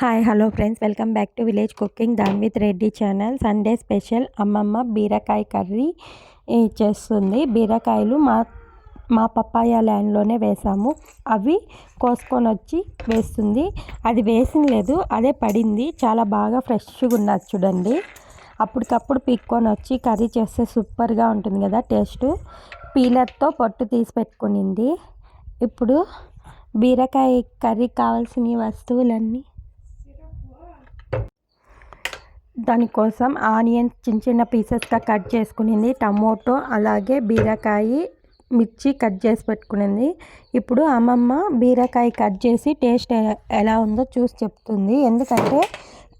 Hi hello friends welcome back to village cooking Dan with Reddy channel Sunday special అమ్మమ్మ బీరకాయ curry చేస్తుంది? బీరకాయలు మా మా పప్పాయ ల్యాండ్లోనే వేసాము. అవి కోసుకొని వచ్చి వేస్తుంది. అది వేసిన లేదు అదే పడింది. చాలా బాగా ఫ్రెష్గా ఉన్నది చూడండి. అప్పటికప్పుడు పీక్కొని వచ్చి కర్రీ చేస్తే సూపర్గా ఉంటుంది కదా టేస్ట్. పీలర్తో పొట్టు తీసి పెట్టుకునింది. ఇప్పుడు బీరకాయ కర్రీ కావాల్సిన వస్తువులన్నీ దానికోసం ఆనియన్స్ చిన్న చిన్న పీసెస్గా కట్ చేసుకునింది టమోటో అలాగే బీరకాయ మిర్చి కట్ చేసి పెట్టుకునింది. ఇప్పుడు అమ్మమ్మ బీరకాయ కట్ చేసి టేస్ట్ ఎలా ఉందో చూసి చెప్తుంది. ఎందుకంటే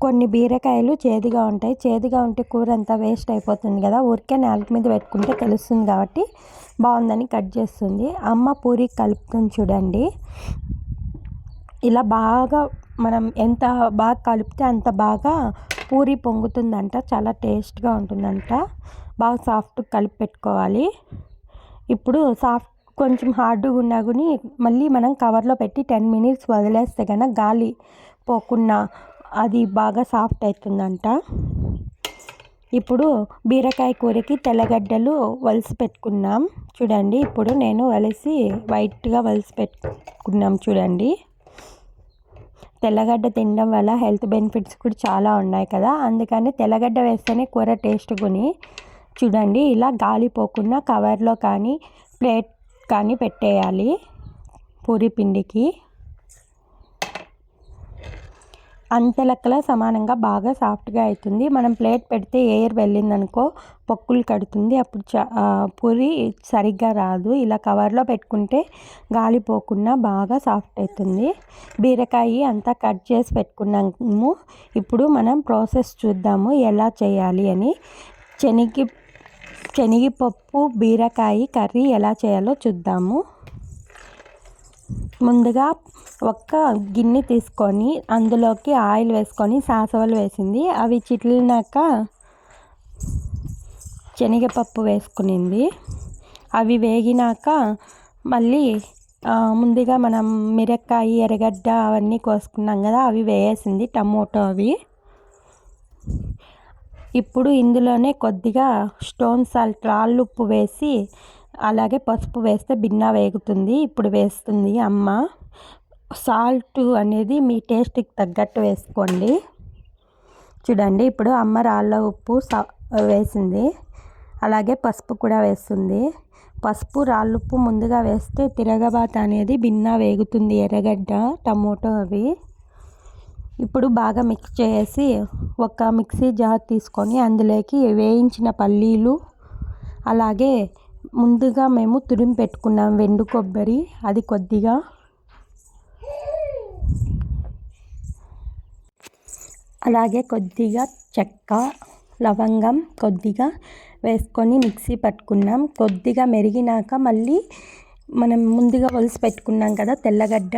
కొన్ని బీరకాయలు చేదుగా ఉంటాయి. చేదుగా ఉంటే కూర అంతా వేస్ట్ అయిపోతుంది కదా. ఊరికే నాలుగు మీద పెట్టుకుంటే తెలుస్తుంది కాబట్టి బాగుందని కట్ చేస్తుంది. అమ్మ పూరి కలుపుతుంది చూడండి. ఇలా బాగా మనం ఎంత బాగా కలిపితే అంత బాగా పూరి పొంగుతుందంట చాలా టేస్ట్గా ఉంటుందంట. బాగా సాఫ్ట్ కలిపి పెట్టుకోవాలి. ఇప్పుడు సాఫ్ట్ కొంచెం హార్డ్గా ఉన్నా కానీ మళ్ళీ మనం కవర్లో పెట్టి టెన్ మినిట్స్ వదిలేస్తే కనుక గాలి పోకుండా అది బాగా సాఫ్ట్ అవుతుందంట ఇప్పుడు బీరకాయ కూరకి తెల్లగడ్డలు వలిసి పెట్టుకున్నాం. చూడండి ఇప్పుడు నేను వలిసి వైట్గా వలిసి పెట్టుకున్నాం. చూడండి. తెల్లగడ్డ తినడం వల్ల హెల్త్ బెనిఫిట్స్ కూడా చాలా ఉన్నాయి కదా. అందుకని తెల్లగడ్డ వేస్తేనే కూర టేస్ట్ కొని చూడండి ఇలా గాలి పోకుండా కవర్లో కానీ ప్లేట్ కానీ పెట్టేయాలి పూరి పిండికి. అంతెలక్కల సమానంగా బాగా సాఫ్ట్గా అవుతుంది మనం ప్లేట్ పెడితే ఎయిర్ వెళ్ళిందనుకో పొక్కులు కడుతుంది. అప్పుడు చ పూరి సరిగ్గా రాదు. ఇలా కవర్లో పెట్టుకుంటే గాలి పోకుండా బాగా సాఫ్ట్ అవుతుంది బీరకాయ అంతా కట్ చేసి పెట్టుకున్నాము. ఇప్పుడు మనం ప్రాసెస్ చూద్దాము ఎలా చేయాలి అని. శనిగి శనగపప్పు బీరకాయ కర్రీ ఎలా చేయాలో చూద్దాము. ముందుగా ఒక్క గిన్నె తీసుకొని అందులోకి ఆయిల్ వేసుకొని సాసవలు వేసింది. అవి చిట్లినాక శనగపప్పు వేసుకునింది. అవి వేగినాక మళ్ళీ ముందుగా మనం మిరక్కాయ ఎర్రగడ్డ అవన్నీ కోసుకున్నాం కదా అవి వేసింది టమోటో అవి. ఇప్పుడు ఇందులోనే కొద్దిగా స్టోన్ సాల్ట్ రాళ్ళుప్పు వేసి అలాగే పసుపు వేస్తే బిన్న వేగుతుంది. ఇప్పుడు వేస్తుంది అమ్మ. సాల్ట్ అనేది మీ టేస్ట్కి తగ్గట్టు వేసుకోండి. చూడండి ఇప్పుడు అమ్మ రాళ్ళ ఉప్పు వేసింది. అలాగే పసుపు కూడా వేస్తుంది. పసుపు రాళ్ళుప్పు ముందుగా వేస్తే తిరగబాత అనేది భిన్న వేగుతుంది ఎర్రగడ్డ టమోటో అవి. ఇప్పుడు బాగా మిక్స్ చేసి ఒక మిక్సీ జార్ తీసుకొని అందులోకి వేయించిన పల్లీలు అలాగే ముందుగా మేము తురిమి పెట్టుకున్నాం వెండు కొబ్బరి. అది కొద్దిగా అలాగే కొద్దిగా చెక్క లవంగం కొద్దిగా వేసుకొని మిక్సీ పట్టుకున్నాం. కొద్దిగా మెరిగినాక మళ్ళీ మనం ముందుగా ఒలిసి పెట్టుకున్నాం కదా తెల్లగడ్డ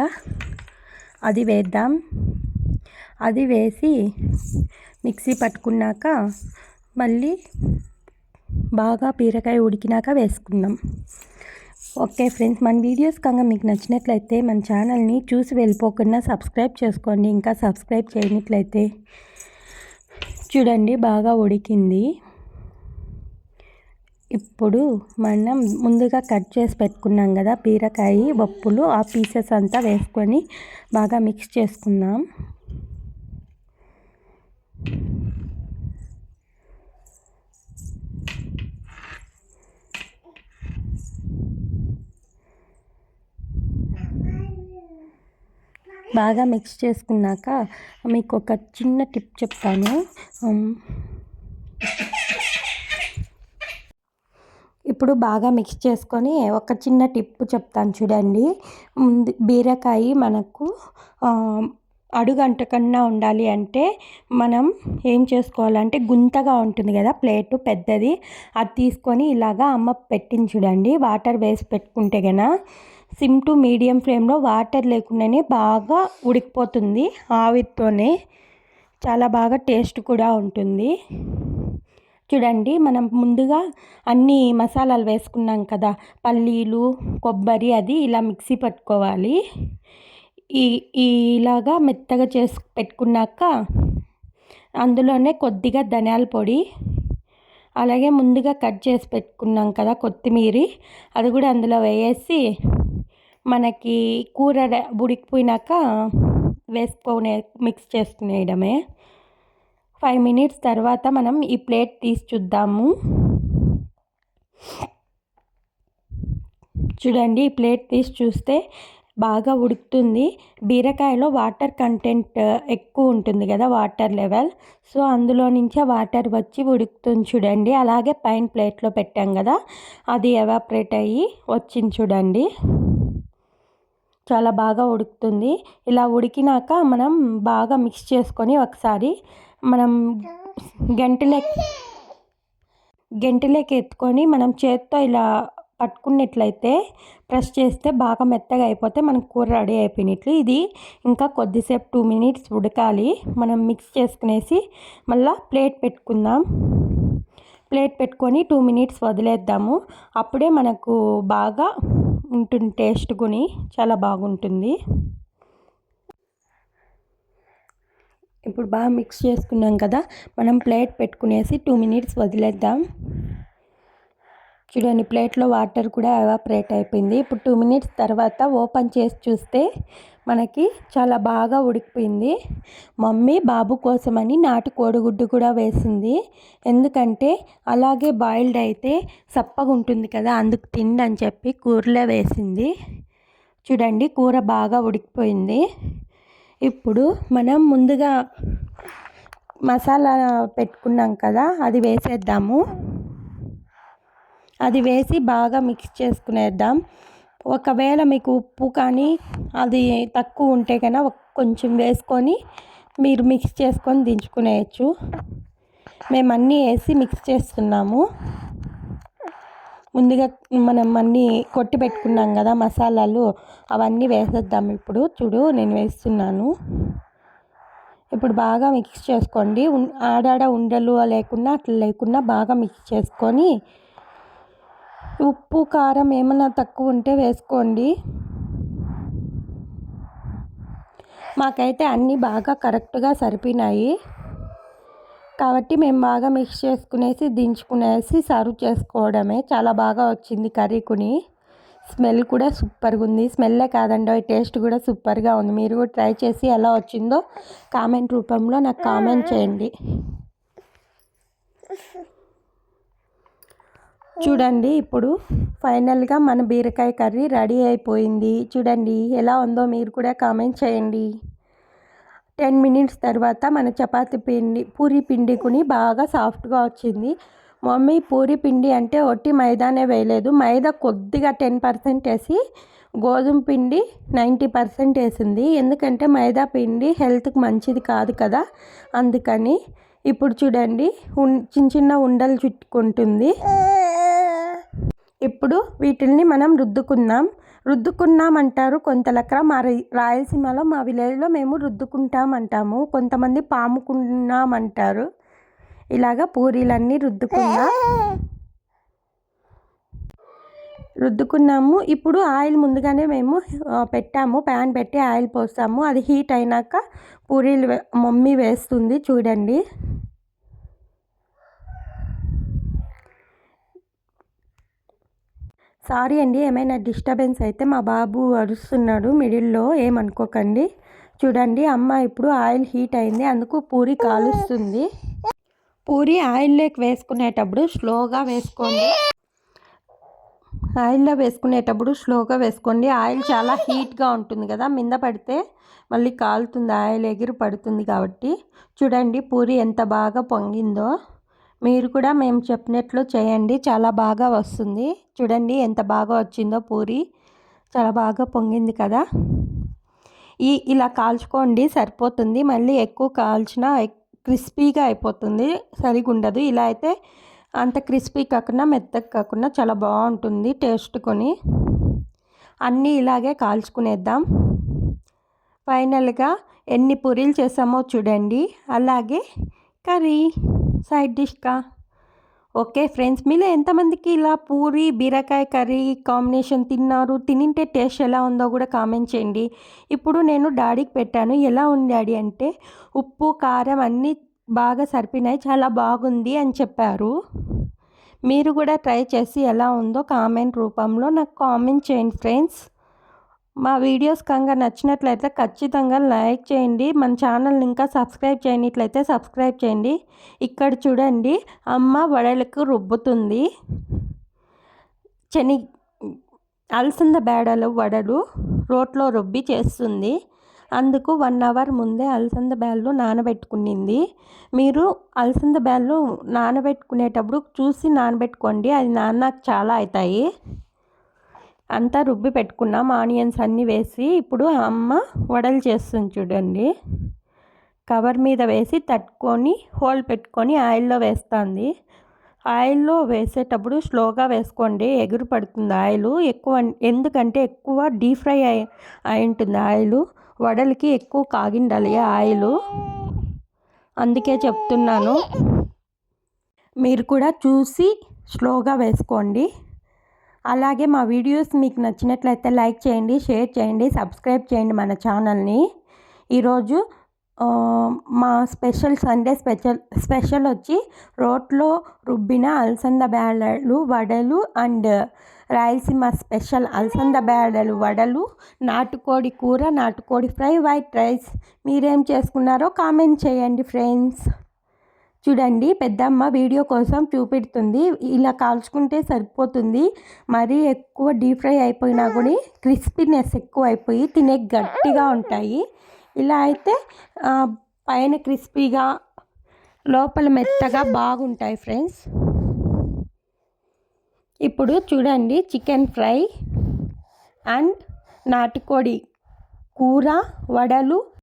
అది వేద్దాం. అది వేసి మిక్సీ పట్టుకున్నాక మళ్ళీ బాగా బీరకాయ ఉడికినాక వేసుకుందాం. ఓకే ఫ్రెండ్స్ మన వీడియోస్ కనుక మీకు నచ్చినట్లయితే మన ఛానల్ని చూసి వెళ్ళిపోకుండా సబ్స్క్రైబ్ చేసుకోండి. ఇంకా సబ్స్క్రైబ్ చేయనట్లయితే చూడండి బాగా ఉడికింది. ఇప్పుడు మనం ముందుగా కట్ చేసి పెట్టుకున్నాం కదా బీరకాయ పప్పులు ఆ పీసెస్ అంతా వేసుకొని బాగా మిక్స్ చేసుకుందాం. బాగా మిక్స్ చేసుకున్నాక మీకు ఒక చిన్న టిప్ చెప్తాను. ఇప్పుడు బాగా మిక్స్ చేసుకొని ఒక చిన్న టిప్ చెప్తాను చూడండి. ముందు బీరకాయ మనకు అడుగంట కన్నా ఉండాలి అంటే మనం ఏం చేసుకోవాలంటే గుంతగా ఉంటుంది కదా ప్లేటు పెద్దది. అది తీసుకొని ఇలాగా అమ్మ పెట్టించుడండి వాటర్ వేసి పెట్టుకుంటే కనుక సిమ్ టు మీడియం ఫ్లేమ్లో వాటర్ లేకుండానే బాగా ఉడికిపోతుంది ఆవిరితోనే. చాలా బాగా టేస్ట్ కూడా ఉంటుంది. చూడండి మనం ముందుగా అన్ని మసాలాలు వేసుకున్నాం కదా పల్లీలు కొబ్బరి అది ఇలా మిక్సీ పట్టుకోవాలి. ఈ ఇలాగా మెత్తగా చేసు పెట్టుకున్నాక అందులోనే కొద్దిగా ధనియాల పొడి అలాగే ముందుగా కట్ చేసి పెట్టుకున్నాం కదా కొత్తిమీర అది కూడా అందులో వేసి మనకి కూర ఉడికిపోయినాక వేసుకునే మిక్స్ చేసుకునేయడమే. ఫైవ్ మినిట్స్ తర్వాత మనం ఈ ప్లేట్ తీసి చూద్దాము. చూడండి ఈ ప్లేట్ తీసి చూస్తే బాగా ఉడుకుతుంది. బీరకాయలో వాటర్ కంటెంట్ ఎక్కువ ఉంటుంది కదా వాటర్ లెవెల్. సో అందులో నుంచే వాటర్ వచ్చి ఉడుకుతుంది చూడండి. అలాగే పైన ప్లేట్లో పెట్టాం కదా అది ఎవాపరేట్ అయ్యి వచ్చింది చూడండి. చాలా బాగా ఉడుకుతుంది. ఇలా ఉడికినాక మనం బాగా మిక్స్ చేసుకొని ఒకసారి మనం గంటలకి గంటలోకి ఎత్తుకొని మనం చేత్తో ఇలా పట్టుకున్నట్లయితే ప్రెస్ చేస్తే బాగా మెత్తగా అయిపోతే మనకు కూర రెడీ అయిపోయినట్లు. ఇది ఇంకా కొద్దిసేపు టూ మినిట్స్ ఉడకాలి. మనం మిక్స్ చేసుకునేసి మళ్ళీ ప్లేట్ పెట్టుకుందాం. ప్లేట్ పెట్టుకొని టూ మినిట్స్ వదిలేద్దాము. అప్పుడే మనకు బాగా ఉంటుంది టేస్ట్ కొని చాలా బాగుంటుంది. ఇప్పుడు బాగా మిక్స్ చేసుకున్నాం కదా మనం ప్లేట్ పెట్టుకునేసి టూ మినిట్స్ వదిలేద్దాం. చూడండి ప్లేట్లో వాటర్ కూడా ఎవాపరేట్ అయిపోయింది. ఇప్పుడు టూ మినిట్స్ తర్వాత ఓపెన్ చేసి చూస్తే మనకి చాలా బాగా ఉడికిపోయింది. మమ్మీ బాబు కోసమని నాటు కోడిగుడ్డు కూడా వేసింది. ఎందుకంటే అలాగే బాయిల్డ్ అయితే సప్పగా ఉంటుంది కదా అందుకు తిండి చెప్పి కూరలో వేసింది. చూడండి కూర బాగా ఉడికిపోయింది. ఇప్పుడు మనం ముందుగా మసాలా పెట్టుకున్నాం కదా అది వేసేద్దాము. అది వేసి బాగా మిక్స్ చేసుకునేద్దాం. ఒకవేళ మీకు ఉప్పు కానీ అది తక్కువ ఉంటే కన్నా కొంచెం వేసుకొని మీరు మిక్స్ చేసుకొని దించుకునేయచ్చు. మేము అన్నీ వేసి మిక్స్ చేస్తున్నాము. ముందుగా మనం అన్నీ కొట్టి పెట్టుకున్నాం కదా మసాలాలు అవన్నీ వేసేద్దాం ఇప్పుడు. చూడు నేను వేస్తున్నాను. ఇప్పుడు బాగా మిక్స్ చేసుకోండి. ఆడాడ ఉండలు లేకుండా అట్లా లేకుండా బాగా మిక్స్ చేసుకొని ఉప్పు కారం ఏమైనా తక్కువ ఉంటే వేసుకోండి. మాకైతే అన్నీ బాగా కరెక్ట్గా సరిపోయినాయి. కాబట్టి మేము బాగా మిక్స్ చేసుకునేసి దించుకునేసి సర్వ్ చేసుకోవడమే. చాలా బాగా వచ్చింది కర్రీకుని స్మెల్ కూడా సూపర్గా ఉంది. స్మెల్లే కాదండి టేస్ట్ కూడా సూపర్గా ఉంది. మీరు కూడా ట్రై చేసి ఎలా వచ్చిందో కామెంట్ రూపంలో నాకు కామెంట్ చేయండి. చూడండి ఇప్పుడు ఫైనల్గా మన బీరకాయ కర్రీ రెడీ అయిపోయింది. చూడండి ఎలా ఉందో మీరు కూడా కామెంట్ చేయండి. టెన్ మినిట్స్ తర్వాత మన చపాతి పిండి పూరి పిండి కొని బాగా సాఫ్ట్గా వచ్చింది. మమ్మీ పూరి పిండి అంటే ఒట్టి మైదానే వేయలేదు. మైదా కొద్దిగా టెన్ పర్సెంట్ వేసి గోధుమ పిండి నైంటీ పర్సెంట్ వేసింది. ఎందుకంటే మైదా పిండి హెల్త్కి మంచిది కాదు కదా. అందుకని ఇప్పుడు చూడండి చిన్న చిన్న ఉండలు చుట్టుకుంటుంది. ఇప్పుడు వీటిల్ని మనం రుద్దుకుందాం. రుద్దుకున్నాం అంటారు కొంతలక్కడ మా రాయలసీమలో మా విలేజ్లో మేము రుద్దుకుంటాం అంటాము కొంతమంది పాముకున్నాం అంటారు ఇలాగ పూరీలన్నీ రుద్దుకున్నా రుద్దుకున్నాము. ఇప్పుడు ఆయిల్ ముందుగానే మేము పెట్టాము. ప్యాన్ పెట్టి ఆయిల్ పోస్తాము. అది హీట్ అయినాక పూరీలు మమ్మీ వేస్తుంది చూడండి. సారీ అండి ఏమైనా డిస్టర్బెన్స్ అయితే మా బాబు అరుస్తున్నాడు మిడిల్లో ఏమనుకోకండి. చూడండి అమ్మ ఇప్పుడు ఆయిల్ హీట్ అయింది అందుకు పూరి కాలుస్తుంది. పూరి ఆయిల్లోకి వేసుకునేటప్పుడు స్లోగా వేసుకోండి. ఆయిల్లో వేసుకునేటప్పుడు స్లోగా వేసుకోండి. ఆయిల్ చాలా హీట్గా ఉంటుంది కదా మింద పడితే మళ్ళీ కాలుతుంది ఆయిల్ ఎగిరి పడుతుంది కాబట్టి. చూడండి పూరి ఎంత బాగా పొంగిందో. మీరు కూడా మేము చెప్పినట్లు చేయండి. చాలా బాగా వస్తుంది. చూడండి ఎంత బాగా వచ్చిందో పూరి. చాలా బాగా పొంగింది కదా. ఈ ఇలా కాల్చుకోండి. సరిపోతుంది. మళ్ళీ ఎక్కువ కాల్చినా క్రిస్పీగా అయిపోతుంది. సరిగా ఉండదు ఇలా అయితే అంత క్రిస్పీ కాకుండా మెత్తగా కాకుండా చాలా బాగుంటుంది టేస్ట్ కొని. అన్నీ ఇలాగే కాల్చుకునేద్దాం. ఫైనల్గా ఎన్ని పూరీలు చేసామో చూడండి. అలాగే కర్రీ. సైడ్ డిష్గా ఓకే ఫ్రెండ్స్. మీలో ఎంతమందికి ఇలా పూరి బీరకాయ కర్రీ కాంబినేషన్ తిన్నారు? తినింటే టేస్ట్ ఎలా ఉందో కూడా కామెంట్ చేయండి. ఇప్పుడు నేను డాడీకి పెట్టాను. ఎలా ఉంది డాడీ అంటే ఉప్పు కారం అన్నీ బాగా సరిపోయినాయి. చాలా బాగుంది అని చెప్పారు. మీరు కూడా ట్రై చేసి ఎలా ఉందో కామెంట్ రూపంలో నాకు కామెంట్ చేయండి ఫ్రెండ్స్. మా వీడియోస్ కనుక నచ్చినట్లయితే ఖచ్చితంగా లైక్ చేయండి. మన ఛానల్ని ఇంకా సబ్స్క్రైబ్ చేయనట్లయితే సబ్స్క్రైబ్ చేయండి. ఇక్కడ చూడండి అమ్మ వడలకు రుబ్బుతుంది. శని అలసంద బేడలు వడలు రోట్లో రుబ్బి చేస్తుంది. అందుకు వన్ అవర్ ముందే అలసంద బ్యాళ్ళు నానబెట్టుకునింది. మీరు అలసంద బ్యాళ్ళు నానబెట్టుకునేటప్పుడు చూసి నానబెట్టుకోండి. అది నాన్నకు చాలా అవుతాయి. అంతా రుబ్బి పెట్టుకున్నాం. ఆనియన్స్ అన్నీ వేసి ఇప్పుడు అమ్మ వడలు చేస్తుంది చూడండి. కవర్ మీద వేసి తట్టుకొని హోల్ పెట్టుకొని ఆయిల్లో వేస్తుంది. ఆయిల్లో వేసేటప్పుడు స్లోగా వేసుకోండి. ఎగురు పడుతుంది ఆయిల్. ఎక్కువ ఎందుకంటే ఎక్కువ డీప్ ఫ్రై అయి అయి ఉంటుంది ఆయిల్. వడలకి ఎక్కువ కాగిండాలి ఆయిల్. అందుకే చెప్తున్నాను. మీరు కూడా చూసి స్లోగా వేసుకోండి. అలాగే మా వీడియోస్ మీకు నచ్చినట్లయితే లైక్ చేయండి షేర్ చేయండి సబ్స్క్రైబ్ చేయండి మన ఛానల్ని. ఈరోజు మా స్పెషల్ సండే స్పెషల్ స్పెషల్ వచ్చి రోట్లో రుబ్బిన అలసంద బేడలు వడలు అండ్ రాయలసీమ స్పెషల్ అలసంద బేడలు వడలు నాటుకోడి కూర నాటుకోడి ఫ్రై వైట్ రైస్. మీరేం చేసుకున్నారో కామెంట్ చేయండి ఫ్రెండ్స్. చూడండి పెద్దమ్మ వీడియో కోసం చూపెడుతుంది. ఇలా కాల్చుకుంటే సరిపోతుంది. మరీ ఎక్కువ డీప్ ఫ్రై అయిపోయినా కూడా క్రిస్పీనెస్ ఎక్కువ అయిపోయి తినే గట్టిగా ఉంటాయి. ఇలా అయితే పైన క్రిస్పీగా లోపల మెత్తగా బాగుంటాయి ఫ్రెండ్స్. ఇప్పుడు చూడండి చికెన్ ఫ్రై అండ్ నాటుకోడి కూర వడలు